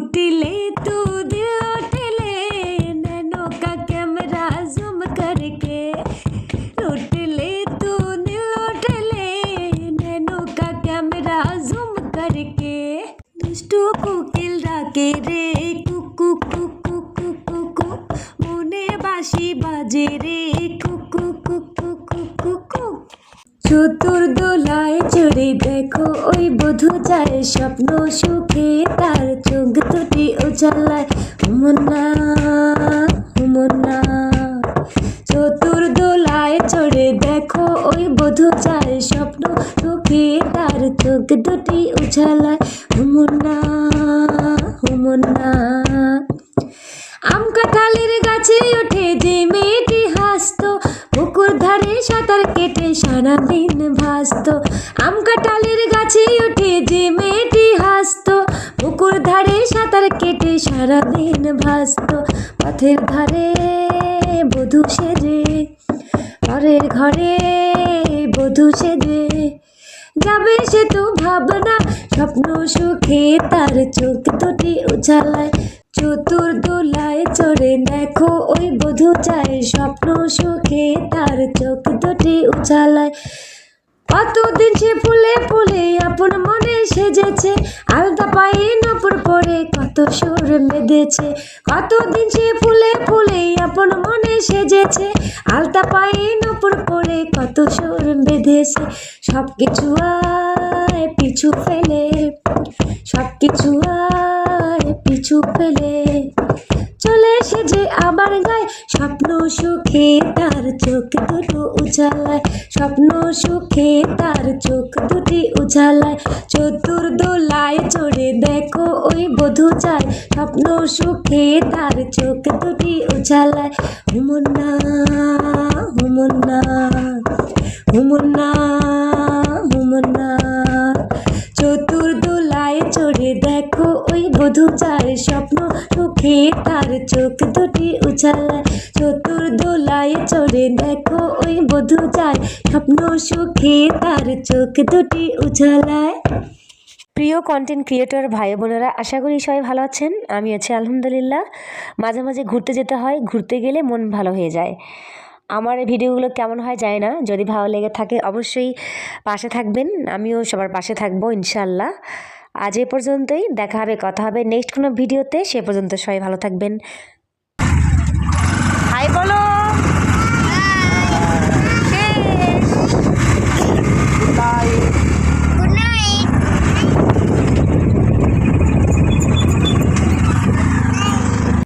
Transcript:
उठले तू दिल उठले का कैमरा जूम करके। उठले तू दिल उठले का कैमरा जूम करके। कोकिल राके रे, कुकू कुकू मुने बाशी बाजे रे। চতুর দোলায় চড়ে দেখো ওই বধু যায় স্বপ্ন সুখে তার চোখ দুটি উজালায় হুমনা হুমনা। চতুর দোলায় চড়ে দেখো ওই বধু যায় স্বপ্ন সুখে তার চোখ দুটি উজালায় হুমনা হুমনা। আম কাঁঠালের গাছে ওঠে যে মেয়েটি হাসতো ধারে সাঁতার কেটে সারাদিন ভাসত। আম কাঁঠালের গাছে উঠে যে মেয়েটি হাসত। পুকুর ধারে সাঁতার কেটে সারাদিন ভাসত। পথের ধারে বধূ সেজে, ঘরের ঘরে বধূ সেজে। যাবে সে তো ভাবনা। স্বপ্ন সুখে তার চোখ দুটি উজালায় চতুর দোলায় চড়ে দেখো ওই বধু চায়। স্বপ্ন সুখে তার চোখ দুটি উজালায় কতদিন সে ফুলে ফুলে আপন মনে সেজেছে। আলতা পায়ে কত সুর বেঁধেছে। কতদিন সে ফুলে ফুলে আপন মনে সেজেছে। আলতা পায়ে নপুর পরে কত সুর বেঁধেছে। সব কিছু আয় পিছু ফেলে সব কিছু আয় পিছু ফেলে। যে আমার গায়ে স্বপ্ন সুখে তার চোখ দুটো উজালায়। স্বপ্ন সুখে তার চোখ দুটি উজালায়। চতুর দোলায় চড়ে দেখো ওই বধূ যায় স্বপ্ন সুখে তার চোখ দুটি উজালায়। হুমন্না হুমন্না হুমন্না হুমন্না। চড়ে দেখো ওই বধূ যায় স্বপ্ন সুখে তার চোখ দুটি উছালায় চতুর দোলায় চড়ে দেখো ওই বধূ যায়। স্বপ্ন সুখে তার চোখ দুটি উছালায় প্রিয় কন্টেন্ট ক্রিয়েটর ভাই বোনেরা, আশা করি সবাই ভালো আছেন। আমি আছি আলহামদুলিল্লাহ। মাঝে মাঝে ঘুরতে যেতে হয়, ঘুরতে গেলে মন ভালো হয়ে যায়। আমার এই ভিডিওগুলো কেমন হয় যায় না, যদি ভালো লেগে থাকে অবশ্যই পাশে থাকবেন। আমিও সবার পাশে থাকব ইনশাল্লাহ আজ এ পর্যন্তই, দেখা হবে, কথা হবে নেক্সট কোনো ভিডিওতে সে পর্যন্ত সবাই ভালো থাকবেন। হাই বলো!